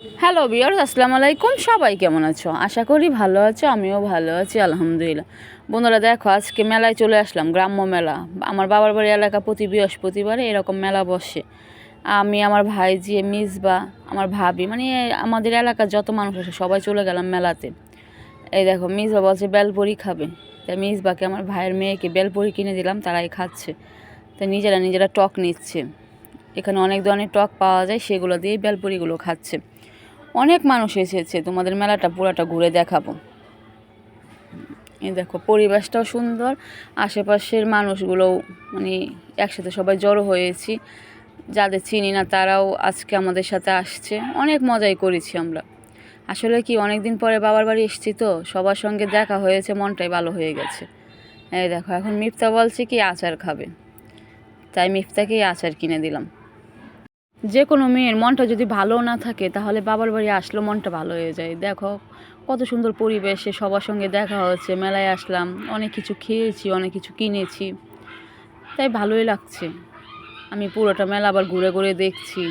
Hello বিয়ার আসসালামু আলাইকুম। সবাই কেমন আছো? আশা করি ভালো আছো, আমিও ভালো আছি, আলহামদুলিল্লাহ। বন্ধুরা, দেখো, আজকে মেলায় চলে আসলাম, গ্রাম্য মেলা। আমার বাবার বাড়ি এলাকা প্রতি বৃহস্পতিবারে এরকম মেলা বসে। আমি, আমার ভাই ভাইজি মিসবা আমার ভাবি মানে আমাদের এলাকার যত মানুষ আছে, সবাই চলে গেলাম মেলাতে। এই দেখো মিসবা বলছে, বেলপুরি খাবে। তাই মিসবাকে আমার ভাইয়ের মেয়েকে বেলপুরি কিনে দিলাম, তারাই খাচ্ছে। তাই নিজেরা নিজেরা টক নিচ্ছে। এখানে অনেক ধরনের টক পাওয়া যায়, সেগুলো দিয়েই বেলপুরিগুলো খাচ্ছে। অনেক মানুষ এসেছে, তোমাদের মেলাটা পুরাটা ঘুরে দেখাবো। এই দেখো, পরিবেশটাও সুন্দর, আশেপাশের মানুষগুলোও মানে একসাথে সবাই জড়ো হয়েছি। যাদের চিনি না, তারাও আজকে আমাদের সাথে আসছে। অনেক মজাই করেছি আমরা। আসলে কি অনেক দিন পরে বাবার বাড়ি এসেছি তো, সবার সঙ্গে দেখা হয়েছে, মনটাই ভালো হয়ে গেছে। এই দেখো, এখন মিফতা বলছে কি, আচার খাবে। তাই মিফতাকেই আচার কিনে দিলাম। যে কোনো মেয়ের মনটা যদি ভালো না থাকে, তাহলে বাবার বাড়ি আসলেও মনটা ভালো হয়ে যায়। দেখো, কত সুন্দর পরিবেশে সবার সঙ্গে দেখা হচ্ছে মেলায় আসলাম, অনেক কিছু খেয়েছি, অনেক কিছু কিনেছি। তাই ভালোই লাগছে। আমি পুরোটা মেলা আবার ঘুরে ঘুরে দেখছি,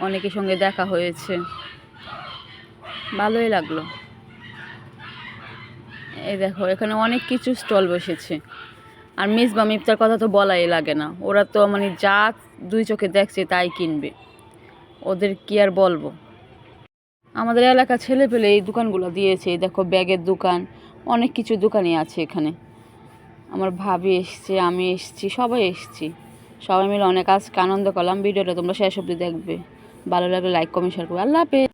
অনেকের সঙ্গে দেখা হয়েছে। ভালোই লাগল। এই দেখো, এখানে অনেক কিছু স্টল বসেছে। আর মিস বা মিফতার কথা তো বলাই লাগে না। ওরা তো মানে যা দুই চোখে দেখছে তাই কিনবে। ওদের কি আর বলব? আমাদের এলাকা ছেলে পেলে এই দোকানগুলো দিয়েছে। দেখো ব্যাগের দোকান, অনেক কিছু দোকানই আছে এখানে। আমার ভাবি এসছে, আমি এসছি, সবাই এসছি। সবাই মিলে অনেক আজকে আনন্দ করলাম। ভিডিওটা তোমরা শেষ অবধি দেখবে। ভালো লাগলে লাইক কমেন্ট শেয়ার করবে। আল্লাহ হাফেজ।